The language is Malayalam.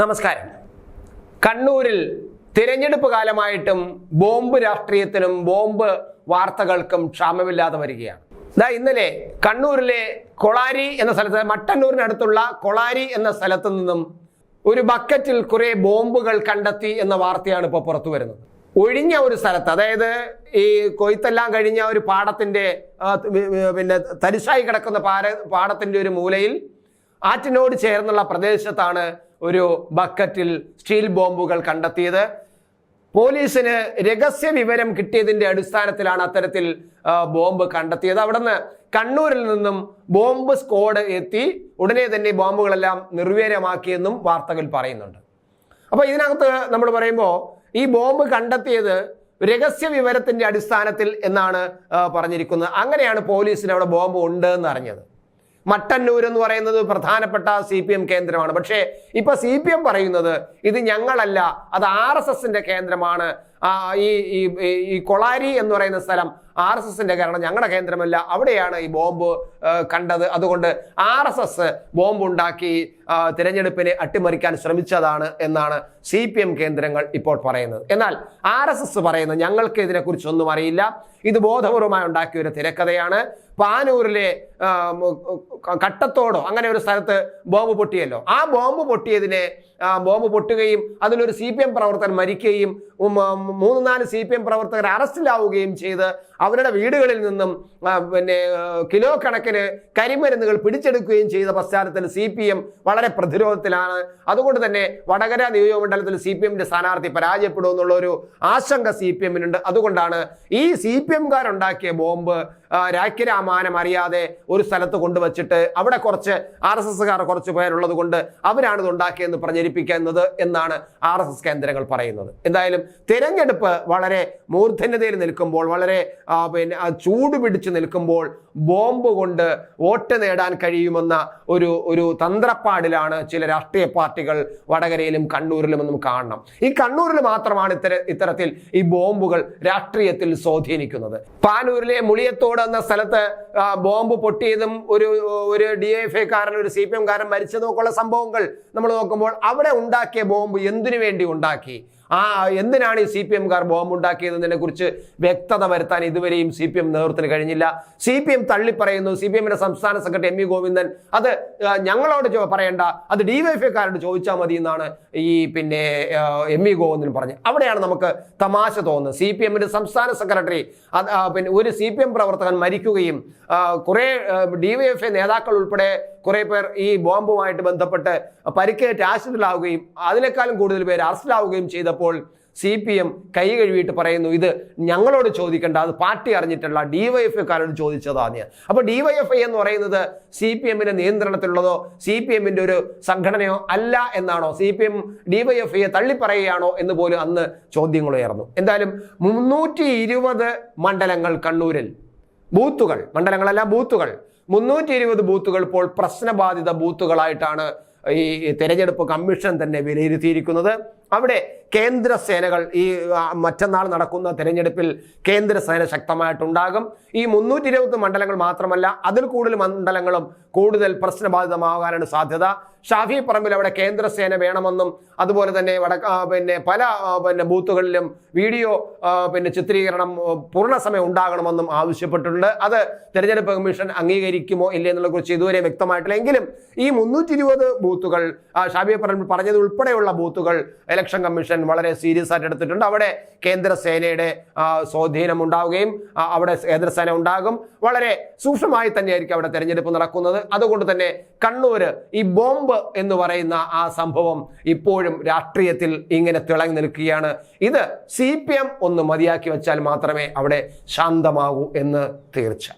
നമസ്കാരം. കണ്ണൂരിൽ തിരഞ്ഞെടുപ്പ് കാലമായിട്ടും ബോംബ് രാഷ്ട്രീയത്തിനും ബോംബ് വാർത്തകൾക്കും ക്ഷാമമില്ലാതെ വരികയാണ്. ഇതാ ഇന്നലെ കണ്ണൂരിലെ കൊളാരി എന്ന സ്ഥലത്ത് മട്ടന്നൂരിനടുത്തുള്ള കൊളാരി എന്ന സ്ഥലത്തു നിന്നും ഒരു ബക്കറ്റിൽ കുറെ ബോംബുകൾ കണ്ടെത്തി എന്ന വാർത്തയാണ് ഇപ്പോൾ പുറത്തു വരുന്നത്. ഒഴിഞ്ഞ ഒരു സ്ഥലത്ത് അതായത് ഈ കൊയ്ത്തെല്ലാം കഴിഞ്ഞ ഒരു പാടത്തിന്റെ പിന്നെ തരിശായി കിടക്കുന്ന പാര പാടത്തിന്റെ ഒരു മൂലയിൽ ആറ്റിനോട് ചേർന്നുള്ള പ്രദേശത്താണ് ഒരു ബക്കറ്റിൽ സ്റ്റീൽ ബോംബുകൾ കണ്ടെത്തിയത്. പോലീസിന് രഹസ്യ വിവരം കിട്ടിയതിന്റെ അടിസ്ഥാനത്തിലാണ് അത്തരത്തിൽ ബോംബ് കണ്ടെത്തിയത്. അവിടുന്ന് കണ്ണൂരിൽ നിന്നും ബോംബ് സ്ക്വാഡ് എത്തി. ഉടനെ തന്നെ ബോംബുകളെല്ലാം നിർവീര്യമാക്കിയെന്നും വാർത്തകൾ പറയുന്നുണ്ട്. അപ്പോൾ ഇതിനകത്ത് നമ്മൾ പറയുമ്പോൾ ഈ ബോംബ് കണ്ടെത്തിയത് രഹസ്യ വിവരത്തിന്റെ അടിസ്ഥാനത്തിൽ എന്നാണ് പറഞ്ഞിരിക്കുന്നത്. അങ്ങനെയാണ് പോലീസിന് അവിടെ ബോംബ് ഉണ്ട് എന്ന് അറിഞ്ഞത്. മട്ടന്നൂർ എന്ന് പറയുന്നത് പ്രധാനപ്പെട്ട സി പി എം കേന്ദ്രമാണ്. പക്ഷേ ഇപ്പൊ സി പി എം പറയുന്നത് ഇത് ഞങ്ങളല്ല അത് ആർ എസ് എസിന്റെ കേന്ദ്രമാണ്. ഈ ഈ കൊളാരി എന്ന് പറയുന്ന സ്ഥലം ആർ എസ് എസിന്റെ കാരണം ഞങ്ങളുടെ കേന്ദ്രമല്ല. അവിടെയാണ് ഈ ബോംബ് കണ്ടത്. അതുകൊണ്ട് ആർ എസ് എസ് ബോംബ് ഉണ്ടാക്കി തിരഞ്ഞെടുപ്പിനെ അട്ടിമറിക്കാൻ ശ്രമിച്ചതാണ് എന്നാണ് സി പി എം കേന്ദ്രങ്ങൾ ഇപ്പോൾ പറയുന്നത്. എന്നാൽ ആർ എസ് എസ് പറയുന്നത് ഞങ്ങൾക്ക് ഇതിനെക്കുറിച്ചൊന്നും അറിയില്ല. ഇത് ബോധപൂർവമായി ഉണ്ടാക്കിയ ഒരു തിരക്കഥയാണ്. പാനൂരിലെ കട്ടത്തോടോ അങ്ങനെ ഒരു സ്ഥലത്ത് ബോംബ് പൊട്ടിയല്ലോ. ആ ബോംബ് പൊട്ടിയതിനെ ബോംബ് പൊട്ടുകയും അതിലൊരു സി പി എം പ്രവർത്തകൻ മരിക്കുകയും മൂന്ന് നാല് സി പി എം പ്രവർത്തകർ അറസ്റ്റിലാവുകയും ചെയ്ത് അവരുടെ വീടുകളിൽ നിന്നും പിന്നെ കിലോ കണക്കിന് കരിമരുന്നുകൾ പിടിച്ചെടുക്കുകയും ചെയ്ത പശ്ചാത്തലത്തിൽ സി പി എം വളരെ പ്രതിരോധത്തിലാണ്. അതുകൊണ്ട് തന്നെ വടകര നിയോജകമണ്ഡലത്തിൽ സി പി എമ്മിന്റെ സ്ഥാനാർത്ഥി പരാജയപ്പെടുമെന്നുള്ള ഒരു ആശങ്ക സി പി എമ്മിനുണ്ട്. അതുകൊണ്ടാണ് ഈ സി പി എംകാരുണ്ടാക്കിയ ബോംബ് രാഖ്യരാമാനം അറിയാതെ ഒരു സ്ഥലത്ത് കൊണ്ടുവച്ചിട്ട് അവിടെ കുറച്ച് ആർ എസ് എസ്സുകാർ കുറച്ച് പേരുള്ളത് കൊണ്ട് അവരാണ് ഇത് ഉണ്ടാക്കിയെന്ന് പ്രചരിപ്പിക്കുന്നത് എന്നാണ് ആർ എസ് എസ് കേന്ദ്രങ്ങൾ പറയുന്നത്. എന്തായാലും തിരഞ്ഞെടുപ്പ് വളരെ മൂർധന്യതയിൽ നിൽക്കുമ്പോൾ വളരെ പിന്നെ ചൂട് പിടിച്ച് നിൽക്കുമ്പോൾ ബോംബ് കൊണ്ട് വോട്ട് നേടാൻ കഴിയുമെന്ന ഒരു ഒരു തന്ത്രപ്പാടിലാണ് ചില രാഷ്ട്രീയ പാർട്ടികൾ വടകരയിലും കണ്ണൂരിലും ഒന്നും കാണണം. ഈ കണ്ണൂരിൽ മാത്രമാണ് ഇത്തര ഇത്തരത്തിൽ ഈ ബോംബുകൾ രാഷ്ട്രീയത്തിൽ സ്വാധീനിക്കുന്നത്. പാനൂരിലെ മുളിയത്തോട് എന്ന സ്ഥലത്ത് ബോംബ് പൊട്ടിയതും ഒരു ഒരു ഡി എഫ് ഐക്കാരൻ ഒരു സി പി എംകാരൻ മരിച്ചതും ഒക്കെ ഉള്ള സംഭവങ്ങൾ നമ്മൾ നോക്കുമ്പോൾ അവിടെ ഉണ്ടാക്കിയ ബോംബ് എന്തിനു വേണ്ടി ഉണ്ടാക്കി? ആ എന്തിനാണ് ഈ സി പി എംകാർ ബോംബ് ഉണ്ടാക്കിയതിനെ കുറിച്ച് വ്യക്തത വരുത്താൻ ഇതുവരെയും സി പി എം നേതൃത്വത്തിന് കഴിഞ്ഞില്ല. സി പി എം തള്ളിപ്പറയുന്നു. സി പി എമ്മിന്റെ സംസ്ഥാന സെക്രട്ടറി എം വി ഗോവിന്ദൻ അത് ഞങ്ങളോട് പറയണ്ട. അത് ഡിവൈഎഫ്ഐക്കാരോട് ചോദിച്ചാൽ മതി എന്നാണ് ഈ പിന്നെ എം വി ഗോവിന്ദൻ പറഞ്ഞത്. അവിടെയാണ് നമുക്ക് തമാശ തോന്നുന്നത്. സി പി എമ്മിന്റെ സംസ്ഥാന സെക്രട്ടറി പിന്നെ ഒരു സി പി എം പ്രവർത്തകൻ മരിക്കുകയും കുറെ ഡിവൈഎഫ്ഐ നേതാക്കൾ ഉൾപ്പെടെ കുറെ പേർ ഈ ബോംബുമായിട്ട് ബന്ധപ്പെട്ട് പരിക്കേറ്റ് ആശുപത്രിയിലാവുകയും അതിനേക്കാളും കൂടുതൽ പേര് അറസ്റ്റിലാവുകയും ചെയ്തപ്പോൾ സി പി എം കൈ കഴുകിയിട്ട് പറയുന്നു ഇത് ഞങ്ങളോട് ചോദിക്കേണ്ട അത് പാർട്ടി അറിഞ്ഞിട്ടുള്ള ഡിവൈഎഫ്ഐക്കാരോട് ചോദിച്ചതാണ് അപ്പോൾ ഡിവൈഎഫ്ഐ എന്ന് പറയുന്നത് സി പി എമ്മിന്റെ നിയന്ത്രണത്തിലുള്ളതോ സി പി എമ്മിന്റെ ഒരു സംഘടനയോ അല്ല എന്നാണോ? സി പി എം ഡിവൈഎഫ്ഐയെ തള്ളിപ്പറയുകയാണോ എന്ന് പോലും അന്ന് ചോദ്യങ്ങൾ ഉയർന്നു. എന്തായാലും മുന്നൂറ്റി മണ്ഡലങ്ങൾ കണ്ണൂരിൽ. ബൂത്തുകൾ മണ്ഡലങ്ങളല്ല ബൂത്തുകൾ. മുന്നൂറ്റി ഇരുപത് ബൂത്തുകൾ ഇപ്പോൾ പ്രശ്നബാധിത ബൂത്തുകളായിട്ടാണ് ഈ തെരഞ്ഞെടുപ്പ് കമ്മീഷൻ തന്നെ വിലയിരുത്തിയിരിക്കുന്നത്. അവിടെ കേന്ദ്ര സേനകൾ ഈ മറ്റന്നാൾ നടക്കുന്ന തെരഞ്ഞെടുപ്പിൽ കേന്ദ്ര സേന ശക്തമായിട്ടുണ്ടാകും. ഈ മുന്നൂറ്റി ഇരുപത് മണ്ഡലങ്ങൾ മാത്രമല്ല അതിൽ കൂടുതൽ മണ്ഡലങ്ങളും കൂടുതൽ പ്രശ്നബാധിതമാകാനാണ് സാധ്യത. ഷാഫി പറമ്പിൽ അവിടെ കേന്ദ്ര സേന വേണമെന്നും അതുപോലെ തന്നെ വടക്ക പിന്നെ പല പിന്നെ ബൂത്തുകളിലും വീഡിയോ പിന്നെ ചിത്രീകരണം പൂർണസമയം പൂർണ സമയം ഉണ്ടാകണമെന്നും ആവശ്യപ്പെട്ടിട്ടുണ്ട്. അത് തെരഞ്ഞെടുപ്പ് കമ്മീഷൻ അംഗീകരിക്കുമോ ഇല്ലേ എന്നുള്ള കുറിച്ച് ഇതുവരെ വ്യക്തമായിട്ടില്ല. എങ്കിലും ഈ മുന്നൂറ്റി ഇരുപത് ബൂത്തുകൾ ഷാഫി പറമ്പിൽ പറഞ്ഞത് ഉൾപ്പെടെയുള്ള ബൂത്തുകൾ ഇലക്ഷൻ കമ്മീഷൻ വളരെ സീരിയസ് ആയിട്ട് എടുത്തിട്ടുണ്ട്. അവിടെ കേന്ദ്ര സേനയുടെ ആ, സ്വാധീനം ഉണ്ടാവുകയും അവിടെ കേന്ദ്ര സേന ഉണ്ടാകും. വളരെ സൂക്ഷ്മമായി തന്നെയായിരിക്കും അവിടെ തെരഞ്ഞെടുപ്പ് നടക്കുന്നത്. അതുകൊണ്ട് തന്നെ കണ്ണൂര് ഈ ബോംബ് എന്ന് പറയുന്ന ആ സംഭവം ഇപ്പോഴും രാഷ്ട്രീയത്തിൽ ഇങ്ങനെ തിളങ്ങി നിൽക്കുകയാണ്. ഇത് സി ഒന്ന് മതിയാക്കി വെച്ചാൽ മാത്രമേ അവിടെ ശാന്തമാകൂ എന്ന് തീർച്ച